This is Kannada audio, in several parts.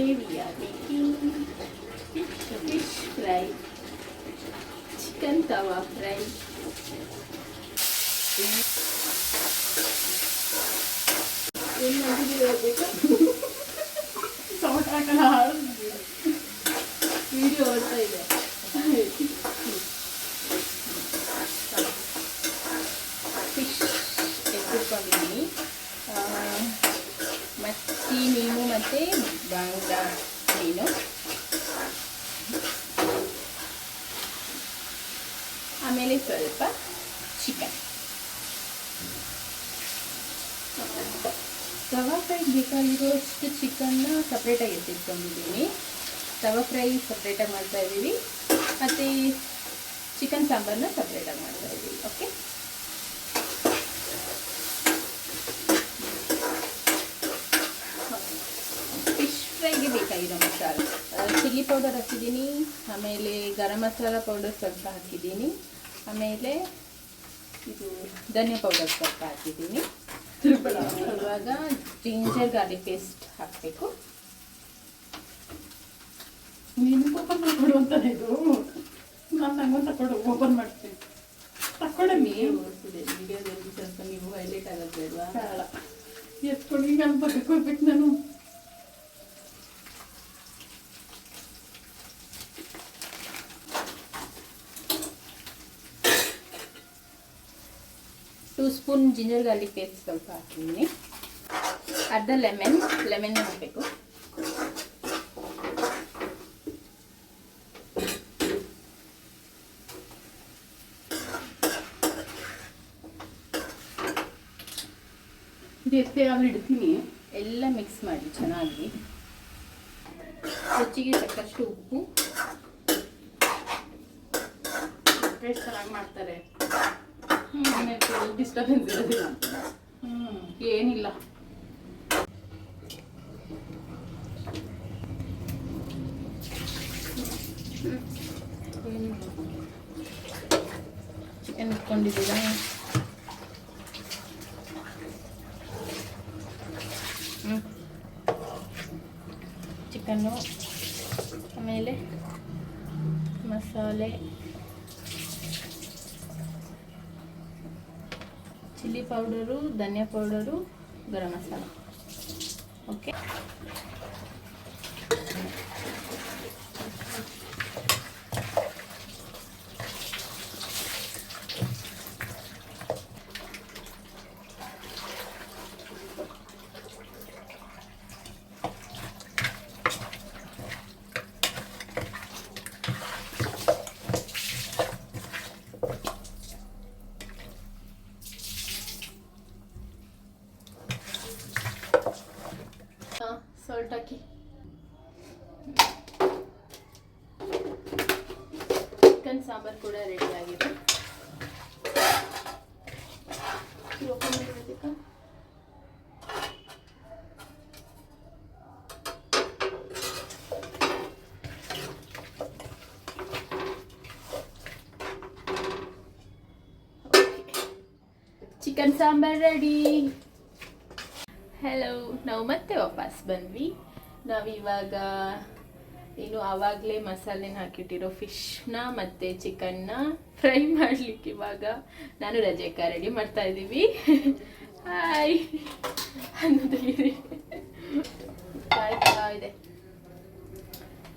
Today we are making fish fry, chicken tawa fry. Sound ಹಾಕಲ್ಲ ವಿಡಿಯೋ ಓಡ್ತಾ ಇದೆ ಫಿಶ್ ಎತ್ತಿಟ್ಕೊಂಡಿದ್ದೀನಿ ಮತ್ತಿ ಮೀನು ಮತ್ತು ಬಾಂಗ್ಲಾ ಮೀನು ಆಮೇಲೆ ಸ್ವಲ್ಪ ಚಿಕನ್. ತವಾ ಫ್ರೈಗೆ ಬೇಕಾಗಿರೋಷ್ಟು ಚಿಕನ್ನ ಸಪ್ರೇಟಾಗಿ ಎತ್ತಿಟ್ಕೊಂಡಿದ್ದೀನಿ ತವಾ ಫ್ರೈ ಸಪ್ರೇಟಾಗಿ ಮಾಡ್ತಾ ಇದ್ದೀವಿ. ಮತ್ತು ಚಿಕನ್ ಸಾಂಬಾರನ್ನ ಸಪ್ರೇಟಾಗಿ ಮಾಡ್ತಾ ಇದ್ದೀವಿ. ಓಕೆ ಫಿಶ್ ಫ್ರೈಗೆ ಮಸಾಲೆ ಚಿಲ್ಲಿ ಪೌಡರ್ ಹಾಕಿದ್ದೀನಿ ಆಮೇಲೆ ಗರಂ ಮಸಾಲ ಪೌಡರ್ ಸ್ವಲ್ಪ ಹಾಕಿದ್ದೀನಿ ಆಮೇಲೆ ಇದು ಧನಿಯಾ ಪೌಡರ್ ಸ್ವಲ್ಪ ಹಾಕಿದ್ದೀನಿ. ಇವಾಗ ಜಿಂಜರ್ ಗಾರ್ಲಿಕ್ ಪೇಸ್ಟ್ ಹಾಕಬೇಕು. ನೀನು ಓಪನ್ ಮಾಡಿಕೊಡು ಅಂತ ಇದು. ನಾನು ನಂಗೊಂದು ತಕೊಂಡು ಓಪನ್ ಮಾಡ್ತೀನಿ. ತಕ್ಕೊಡಮ್ಮಿ ವಿಡಿಯೋದಲ್ಲಿ ಸ್ವಲ್ಪ ನೀವು ಹೈಲೈಟ್ ಆಗೋದು ಬೇಡವಾ ಬೇಡ ಎತ್ಕೊಂಡು ಈಗ ಹೋಗ್ಬೇಕು ನಾನು. Two spoon ginger garlic paste ಸ್ವಲ್ಪ ಹಾಕ್ತೀನಿ. ಅರ್ಧ ಲೆಮನ್ ಲೆಮನ್ ಹಾಕಬೇಕು. ಆದ್ರೂ ಇಡ್ತೀನಿ. ಎಲ್ಲ ಮಿಕ್ಸ್ ಮಾಡಿ ಚೆನ್ನಾಗಿ. ರುಚಿಗೆ ತಕ್ಕಷ್ಟು ಉಪ್ಪು. ಚೆನ್ನಾಗಿ ಮಾಡ್ತಾರೆ. ಡಿಸ್ಟರ್ಬೆನ್ಸ್ ಇರೋದಿಲ್ಲ. ಹ್ಞೂ ಏನಿಲ್ಲ. ಚಿಕನ್ ಇಟ್ಕೊಂಡಿದ್ದೀರಾ ಹ್ಞೂ ಚಿಕನ್ನು ಆಮೇಲೆ ಮಸಾಲೆ. ಚಿಲ್ಲಿ ಪೌಡರು ಧನಿಯಾ ಪೌಡರು ಗರಂ ಮಸಾಲ ಓಕೆ ಹಾಂ ಸಾಲ್ಟ್ ಹಾಕಿ ಚಿಕನ್ ಸಾಂಬಾರು ಕೂಡ ರೆಡಿ ಆಗಿದೆ. ಚಿಕನ್ ಸಾಂಬಾರ್ ರೆಡಿ ಹಲೋ ನಾವು ಮತ್ತೆ ವಾಪಸ್ ಬಂದ್ವಿ. ನಾವಿವಾಗ ಏನು ಆವಾಗಲೇ ಮಸಾಲೆನ ಹಾಕಿಟ್ಟಿರೋ ಫಿಶ್ನ ಮತ್ತು ಚಿಕನ್ನ ಫ್ರೈ ಮಾಡಲಿಕ್ಕೆ ಇವಾಗ ನಾನು ರಜೆಕ ರೆಡಿ ಮಾಡ್ತಾ ಇದ್ದೀವಿ. ಹಾಯ್ ಅನ್ನೋದಾಗಿದೆ ಕಾಯ್ತಾ ಇದೆ.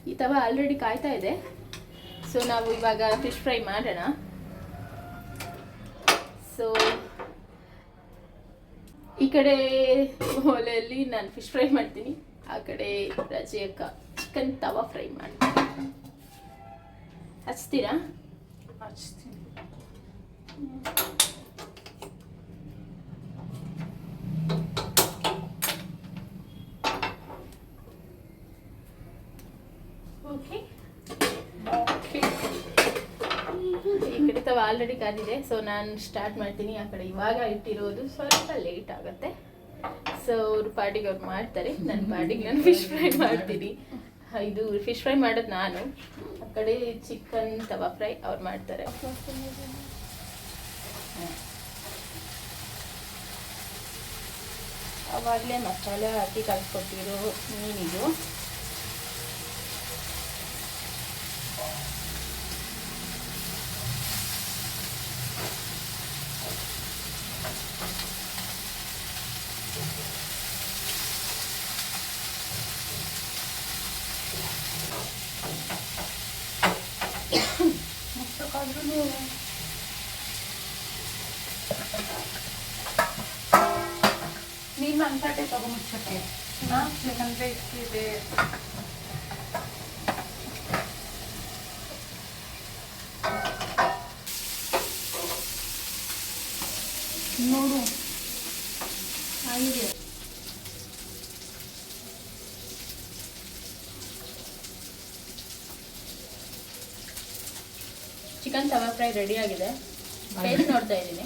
ಈ ತವ ಆಲ್ರೆಡಿ ಕಾಯ್ತಾ ಇದೆ. ಸೊ ನಾವು ಇವಾಗ ಫಿಶ್ ಫ್ರೈ ಮಾಡೋಣ. ಸೊ ಈ ಕಡೆ ಒಲೆಯಲ್ಲಿ ನಾನು ಫಿಶ್ ಫ್ರೈ ಮಾಡ್ತೀನಿ. ಆ ಕಡೆ ರಜೆ ಅಕ್ಕ ಚಿಕನ್ ತವಾ ಫ್ರೈ ಮಾಡ್ತೀನಿ ಹಚ್ತೀರಾ? ಹಚ್ತೀನಿ. ಓಕೆ ಈ ಕಡೆ ತವ ಆಲ್ರೆಡಿ ಕಾದಿದೆ ಸೊ ನಾನು ಸ್ಟಾರ್ಟ್ ಮಾಡ್ತೀನಿ. ಆ ಕಡೆ ಇವಾಗ ಇಟ್ಟಿರೋದು ಸ್ವಲ್ಪ ಲೇಟ್ ಆಗುತ್ತೆ. ಸೊ ಅವ್ರ ಪಾರ್ಟಿಗೆ ಅವ್ರು ಮಾಡ್ತಾರೆ. ನನ್ನ ಪಾರ್ಟಿಗೆ ನಾನು ಫಿಶ್ ಫ್ರೈ ಮಾಡ್ತೀನಿ. ಇದು ಫಿಶ್ ಫ್ರೈ ಮಾಡೋದು ನಾನು. ಆ ಕಡೆ ಚಿಕನ್ ತವಾ ಫ್ರೈ ಅವ್ರು ಮಾಡ್ತಾರೆ. ಅವಾಗಲೇ ಮಸಾಲೆ ಹಾಕಿ ಕಲ್ಸ್ಕೊಟ್ಟಿರೋ ಮೀನಿದು. ನೀನು ಅಂತಟೆ ತಗೊಂಬಿಡ್ಸಕ್ಕೆ ಹಾಂ ಯಾಕಂದರೆ ಇಷ್ಟಿದೆ ನೋಡು ಆಗಿದೆ ಫ್ರೈ ರೆಡಿ ಆಗಿದೆ. ಟೇಸ್ಟ್ ನೋಡ್ತಾ ಇದ್ದೀನಿ.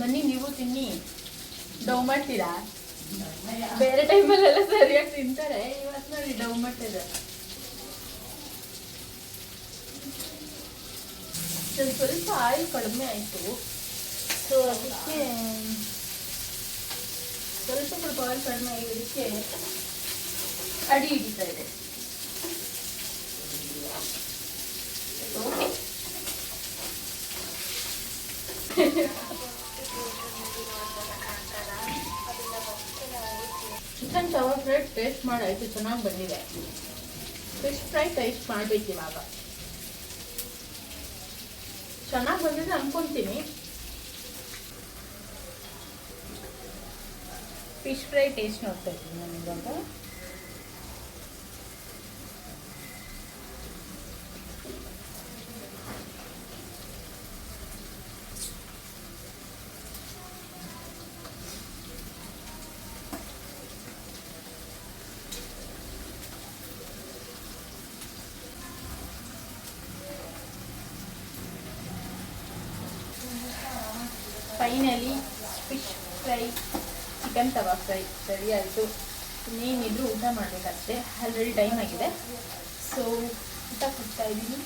ಬನ್ನಿ ನೀವು ತಿನ್ನಿ. ಡೌ ಮಾಡ್ತೀರಾ? ಬೇರೆ ಟೈಮಲ್ಲೆಲ್ಲ ಸರಿಯಾಗಿ ತಿಂತಾರೆ. ಇವತ್ತು ನೋಡಿ ಡೌ ಮಾಡ್ತಿದೆ ಸ್ವಲ್ಪ ಸ್ವಲ್ಪ ಆಯಿಲ್ ಕಡಿಮೆ ಆಯಿತು. ಸೊ ಅದಕ್ಕೆ ಸ್ವಲ್ಪ ಸ್ವಲ್ಪ ಆಯಿಲ್ ಕಡಿಮೆ ಆಗಿದ್ದಕ್ಕೆ ಅಡಿ ಹಿಡಿತಾ ಇದೆ okay chicken tawa fry taste ಮಾಡಾಯ್ತು ಚೆನ್ನಾಗಿ ಬಂದಿದೆ ಫಿಶ್ ಫ್ರೈ ಟೇಸ್ಟ್ ಮಾಡ್ಬೇಕು ಇವಾಗ ಚೆನ್ನಾಗಿ ಬಂದಿದೆ ಅನ್ಕೊಂತೀನಿ ಫಿಶ್ ಫ್ರೈ ಟೇಸ್ಟ್ ನೋಡ್ತಾ ಇದ್ದೀನಿ ನಾನು ಇವಾಗ finally fish fry chicken tawa ಸರಿ, ಆಯಿತು. ಇನ್ನೇನಿದ್ರು ಊಟ ಮಾಡಬೇಕಷ್ಟೇ ಆಲ್ರೆಡಿ ಟೈಮ್ ಆಗಿದೆ. ಸೊ ಊಟ ಕೊಡ್ತಾ ಇದ್ದೀನಿ.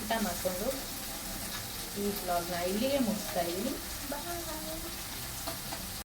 ಊಟ ಮಾಡಿಕೊಂಡು ಈ ಬ್ಲಾಗ್ನ ಇಲ್ಲಿಗೆ ಮುಗಿಸ್ತಾ ಇದ್ದೀನಿ. ಬಾಯ್